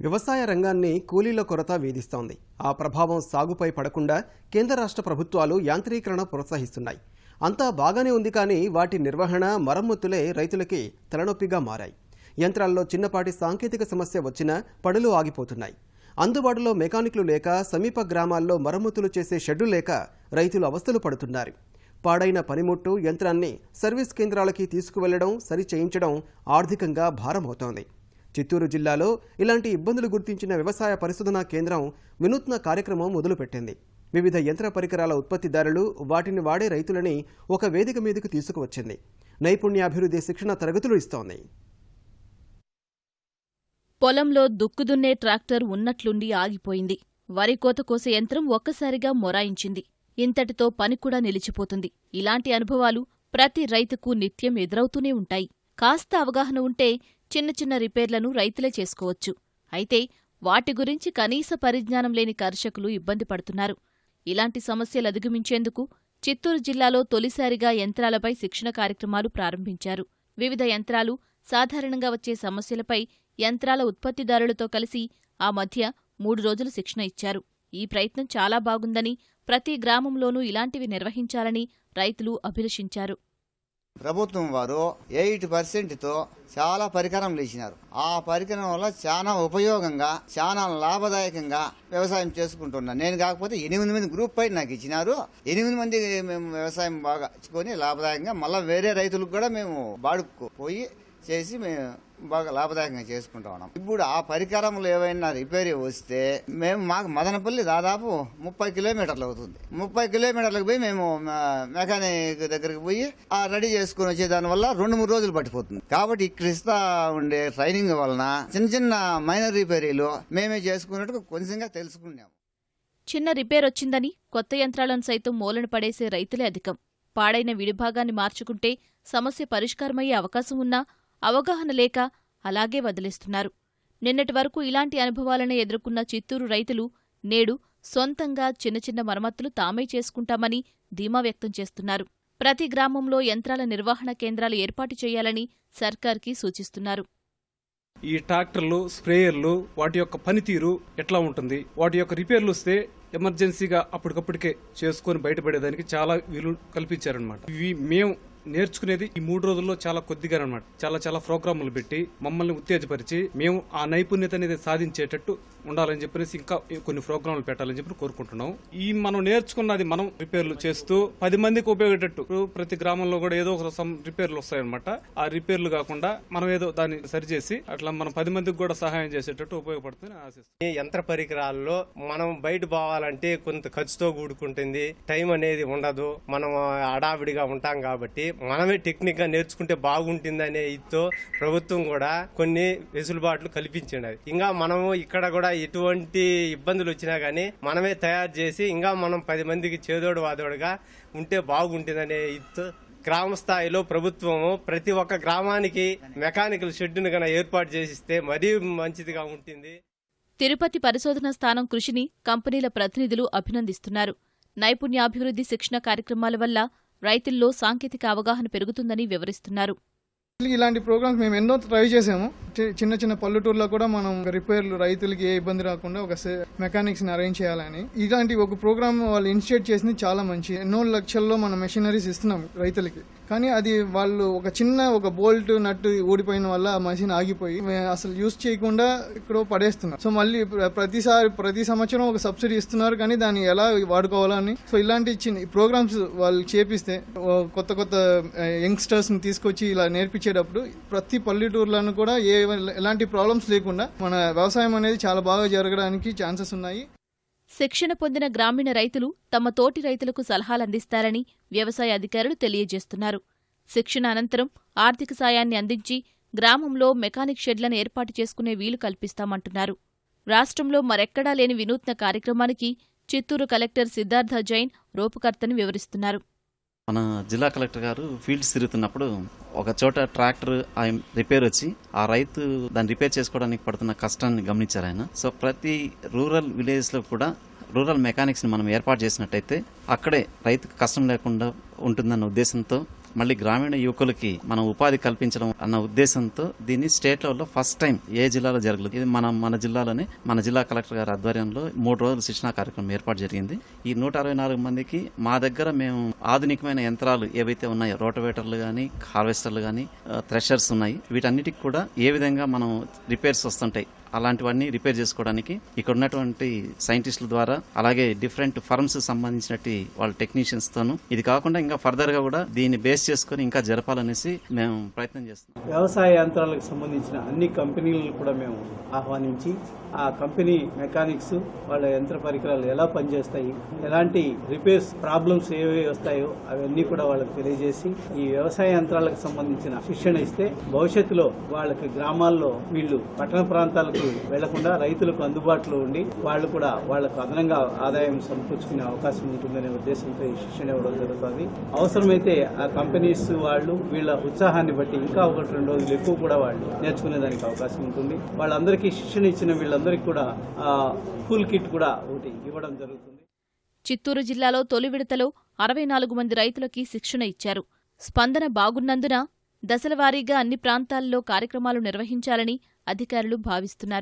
వ్యవసాయ రంగాన్ని కూలీల కొరత వేధిస్తోంది. ఆ ప్రభావం సాగుపై పడకుండా కేంద్ర రాష్ట్ర ప్రభుత్వాలు యాంత్రీకరణ ప్రోత్సహిస్తున్నాయి. అంతా బాగానే ఉంది కానీ వాటి నిర్వహణ మరమ్మతులే రైతులకి తలనొప్పిగా మారాయి. యంత్రాల్లో చిన్నపాటి సాంకేతిక సమస్య వచ్చినా పనులు ఆగిపోతున్నాయి. అందుబాటులో మెకానిక్లు లేక సమీప గ్రామాల్లో మరమ్మతులు చేసే షెడ్డు లేక రైతులు అవస్థలు పడుతున్నారు. పాడైన పనిముట్టు యంత్రాన్ని సర్వీస్ కేంద్రాలకి తీసుకువెళ్ళడం సరి చేయించడం ఆర్థికంగా భారమవుతోంది. చిత్తూరు జిల్లాలో ఇలాంటి ఇబ్బందులు గుర్తించిన వ్యవసాయ పరిశోధనా కేంద్రం వినూత్న కార్యక్రమం మొదలుపెట్టింది. వివిధ యంత్ర పరికరాల ఉత్పత్తిదారులు వాటిని వాడే రైతులని ఒక వేదిక మీదకు తీసుకువచ్చింది. నైపుణ్యాభివృద్ధి శిక్షణ తరగతులు ఇస్తోంది. పొలంలో దుక్కుదున్నే ట్రాక్టర్ ఉన్నట్లుండి ఆగిపోయింది. వరి కోత కోసే యంత్రం ఒక్కసారిగా మొరాయించింది. ఇంతటితో పని కూడా నిలిచిపోతుంది. ఇలాంటి అనుభవాలు ప్రతి రైతుకు నిత్యం ఎదురవుతూనే ఉంటాయి. కాస్త అవగాహన ఉంటే చిన్న చిన్న రిపేర్లను రైతులే చేసుకోవచ్చు. అయితే వాటి గురించి కనీస పరిజ్ఞానం లేని కర్షకులు ఇబ్బంది పడుతున్నారు. ఇలాంటి సమస్యలు అధిగమించేందుకు చిత్తూరు జిల్లాలో తొలిసారిగా యంత్రాలపై శిక్షణ కార్యక్రమాలు ప్రారంభించారు. వివిధ యంత్రాలు సాధారణంగా వచ్చే సమస్యలపై యంత్రాల ఉత్పత్తిదారులతో కలిసి ఆ మధ్య మూడు రోజులు శిక్షణ ఇచ్చారు. ఈ ప్రయత్నం చాలా బాగుందని ప్రతి గ్రామంలోనూ ఇలాంటివి నిర్వహించాలని రైతులు అభిలషించారు. ప్రభుత్వం వారు ఎయిట్ పర్సెంట్తో చాలా పరికరంలు ఇచ్చినారు ఆ పరికరం వల్ల చాలా ఉపయోగంగా చాలా లాభదాయకంగా వ్యవసాయం చేసుకుంటున్నాను నేను కాకపోతే ఎనిమిది మంది గ్రూప్ పై నాకు ఇచ్చినారు. ఎనిమిది మంది మేము వ్యవసాయం బాగా ఇచ్చుకొని లాభదాయకంగా మళ్ళీ వేరే రైతులకు కూడా మేము బాడుకు పోయి చేసి మేము బాగా లాభదాయకంగా చేసుకుంటా ఉన్నాం. ఇప్పుడు ఆ పరికరములు ఏవైనా రిపేర్ వస్తే మేము మాకు మదనపల్లి దాదాపు ముప్పై కిలోమీటర్లు అవుతుంది. ముప్పై కిలోమీటర్లకు పోయి మేము మెకానిక్ దగ్గరికి పోయి ఆ రెడీ చేసుకుని వచ్చే దానివల్ల రెండు మూడు రోజులు పట్టిపోతుంది. కాబట్టి క్రిస్తా ఉండే ట్రైనింగ్ వలన చిన్న చిన్న మైనర్ రిపేరీలు మేమే చేసుకున్నట్టు కొంచెంగా తెలుసుకున్నాం చిన్న రిపేర్ వచ్చిందని కొత్త యంత్రాలను సైతం మూలన పడేసే రైతులే అధికం. పాడైన విడిభాగాన్ని మార్చుకుంటే సమస్య పరిష్కారమయ్యే అవకాశం ఉన్నా అవగాహన లేక అలాగే వదిలేస్తున్నారు. నిన్నటి వరకు ఇలాంటి అనుభవాలనే ఎదుర్కొన్న చిత్తూరు రైతులు నేడు సొంతంగా చిన్న చిన్న మరమ్మతులు తామే చేసుకుంటామని ధీమా వ్యక్తం చేస్తున్నారు. ప్రతి గ్రామంలో యంత్రాల నిర్వహణ కేంద్రాలు ఏర్పాటు చేయాలని సర్కార్కి సూచిస్తున్నారు. ఈ ట్రాక్టర్లు స్ప్రేయర్లు వాటి యొక్క పనితీరు ఎట్లా ఉంటుంది? వాటి యొక్క రిపేర్లు వస్తే ఎమర్జెన్సీగా అప్పటికప్పటికే చేసుకొని బయటపడేదానికి చాలా వీలు కల్పించారనమాట ఇవి మేము నేర్చుకునేది ఈ మూడు రోజుల్లో చాలా కొద్దిగా అనమాట చాలా చాలా ప్రోగ్రాములు పెట్టి మమ్మల్ని ఉత్తేజపరిచి మేము ఆ నైపుణ్యత అనేది సాధించేటట్టు ఉండాలని చెప్పేసి ఇంకా కొన్ని ప్రోగ్రాములు పెట్టాలని చెప్పి కోరుకుంటున్నాం. ఈ మనం నేర్చుకున్నది మనం రిపేర్లు చేస్తూ పది మందికి ఉపయోగేటట్టు ప్రతి గ్రామంలో కూడా ఏదో ఒక రిపేర్లు వస్తాయన్నమాట. ఆ రిపేర్లు కాకుండా మనం ఏదో దాన్ని సరిచేసి అట్లా మనం పది మందికి కూడా సహాయం చేసేటట్టు ఉపయోగపడుతుంది ఆశిస్తుంది యంత్ర పరికరాల్లో మనం బయట పోవాలంటే కొంత ఖర్చుతో కూడుకుంటుంది. టైం అనేది ఉండదు. మనం అడావిడిగా ఉంటాం కాబట్టి మనమే టెక్నిక్గా నేర్చుకుంటే బాగుంటుంది అనే ఇదితో ప్రభుత్వం కూడా కొన్ని వెసులుబాట్లు కల్పించినది ఇంకా మనము ఇక్కడ కూడా ఎటువంటి ఇబ్బందులు వచ్చినా గానీ మనమే తయారు చేసి ఇంకా మనం పది మందికి చేదోడు వాదోడుగా ఉంటే బాగుంటుందనే ఇదితో గ్రామ స్థాయిలో ప్రభుత్వము ప్రతి ఒక్క గ్రామానికి మెకానికల్ షెడ్యూను కనుక ఏర్పాటు చేసిస్తే మరీ మంచిదిగా ఉంటుంది. తిరుపతి పరిశోధన స్థానం కృషిని కంపెనీల ప్రతినిధులు అభినందిస్తున్నారు. నైపుణ్యాభివృద్ధి శిక్షణ కార్యక్రమాల వల్ల రైతుల్లో సాంకేతిక అవగాహన పెరుగుతుందని వివరిస్తున్నారు. ఇలాంటి ప్రోగ్రామ్స్ మేము ఎన్నో ట్రై చేసాము. చిన్న చిన్న పల్లెటూరులో కూడా మనం రిపేర్లు రైతులకి ఏ ఇబ్బంది రాకుండా ఒక మెకానిక్స్ని అరేంజ్ చేయాలని. ఇలాంటి ఒక ప్రోగ్రామ్ వాళ్ళు ఇనిషియేట్ చేసింది చాలా మంచి. ఎన్నో లక్షల్లో మనం మెషినరీస్ ఇస్తున్నాం రైతులకి. కానీ అది వాళ్ళు ఒక చిన్న ఒక బోల్ట్ నట్టు ఊడిపోయిన వల్ల ఆ మషిన్ ఆగిపోయి అసలు యూస్ చేయకుండా ఇక్కడ పడేస్తున్నారు. సో మళ్ళీ ప్రతిసారి ప్రతి సంవత్సరం ఒక సబ్సిడీ ఇస్తున్నారు కానీ దాన్ని ఎలా వాడుకోవాలని సో ఇలాంటి చిన్న ప్రోగ్రామ్స్ వాళ్ళు చేపిస్తే కొత్త కొత్త యంగ్స్టర్స్ని తీసుకొచ్చి ఇలా నేర్పించేటప్పుడు ప్రతి పల్లెటూర్లను కూడా ఏ ఎలాంటి ప్రాబ్లమ్స్ లేకుండా మన వ్యవసాయం అనేది చాలా బాగా జరగడానికి ఛాన్సెస్ ఉన్నాయి. శిక్షణ పొందిన గ్రామీణ రైతులు తమ తోటి రైతులకు సలహాలందిస్తారని వ్యవసాయ అధికారులు తెలియజేస్తున్నారు. శిక్షణ అనంతరం ఆర్థిక సాయాన్ని అందించి గ్రామంలో మెకానిక్ షెడ్లను ఏర్పాటు చేసుకునే వీలు కల్పిస్తామంటున్నారు. రాష్ట్రంలో మరెక్కడా లేని వినూత్న కార్యక్రమానికి చిత్తూరు కలెక్టర్ సిద్ధార్థ జైన్ రూపకర్తని వివరిస్తున్నారు. మన జిల్లా కలెక్టర్ గారు ఫీల్డ్స్ తిరుగుతున్నప్పుడు ఒక చోట ట్రాక్టర్ ఆయన రిపేర్ వచ్చి ఆ రైతు దాన్ని రిపేర్ చేసుకోవడానికి పడుతున్న కష్టాన్ని గమనించారు ఆయన. సో ప్రతి రూరల్ విలేజ్లో కూడా రూరల్ మెకానిక్స్ని మనం ఏర్పాటు చేసినట్టయితే అక్కడే రైతుకు కష్టం లేకుండా ఉంటుందన్న ఉద్దేశంతో మళ్ళీ గ్రామీణ యువకులకి మనం ఉపాధి కల్పించడం అన్న ఉద్దేశంతో దీన్ని స్టేట్ లెవెల్లో ఫస్ట్ టైం ఏ జిల్లాలో జరగలేదు ఇది మన మన జిల్లాలోనే మన జిల్లా కలెక్టర్ గారి ఆధ్వర్యంలో మూడు రోజుల శిక్షణా కార్యక్రమం ఏర్పాటు జరిగింది. ఈ నూట అరవై నాలుగు మందికి మా దగ్గర మేము ఆధునికమైన యంత్రాలు ఏవైతే ఉన్నాయో రోటవేటర్లు కానీ హార్వెస్టర్లు కానీ థ్రెషర్స్ ఉన్నాయి. వీటన్నిటికి కూడా ఏ విధంగా మనం రిపేర్స్ వస్తుంటాయి అలాంటివన్నీ రిపేర్ చేసుకోవడానికి ఇక్కడ ఉన్నటువంటి సైంటిస్టుల ద్వారా అలాగే డిఫరెంట్ ఫర్మ్స్ సంబంధించినట్టు వాళ్ళ టెక్నీషియన్స్ తోను. ఇది కాకుండా ఇంకా ఫర్దర్గా కూడా దీన్ని బేస్ చేసుకొని ఇంకా జరపాలనేసి మేము ప్రయత్నం చేస్తున్నాం. వ్యవసాయ యంత్రాలకు సంబంధించిన అన్ని కంపెనీలను కూడా మేము ఆహ్వానించి ఆ కంపెనీ మెకానిక్స్ వాళ్ళ యంత్ర పరికరాలు ఎలా పనిచేస్తాయి ఎలాంటి రిపేర్స్ ప్రాబ్లమ్స్ ఏవి వస్తాయో అవన్నీ కూడా వాళ్ళకి తెలియజేసి ఈ వ్యవసాయ యంత్రాలకు సంబంధించిన శిక్షణ ఇస్తే భవిష్యత్తులో వాళ్ళకి గ్రామాల్లో వీళ్ళు పట్టణ ప్రాంతాలకు వెళ్ళకుండా రైతులకు అందుబాటులో ఉండి వాళ్ళు కూడా వాళ్ళకు అదనంగా ఆదాయం సమకూర్చుకునే అవకాశం ఉంటుందనే ఉద్దేశంతో ఈ శిక్షణ ఇవ్వడం జరుగుతుంది. అవసరమైతే ఆ కంపెనీస్ వాళ్ళు వీళ్ళ ఉత్సాహాన్ని బట్టి ఇంకా ఒకటి రెండు రోజులు ఎక్కువ కూడా వాళ్ళు నేర్చుకునే దానికి అవకాశం ఉంటుంది. వాళ్ళందరికీ శిక్షణ ఇచ్చిన వీళ్ళందరికీ కూడా ఫుల్ కిట్ కూడా ఒకటి ఇవ్వడం జరుగుతుంది. చిత్తూరు జిల్లాలో తొలి విడతలో అరవై నాలుగు మంది రైతులకి శిక్షణ ఇచ్చారు. స్పందన బాగున్నందున దశలవారీగా అన్ని ప్రాంతాల్లో కార్యక్రమాలు నిర్వహించాలని అధికారులు భావిస్తున్నారు.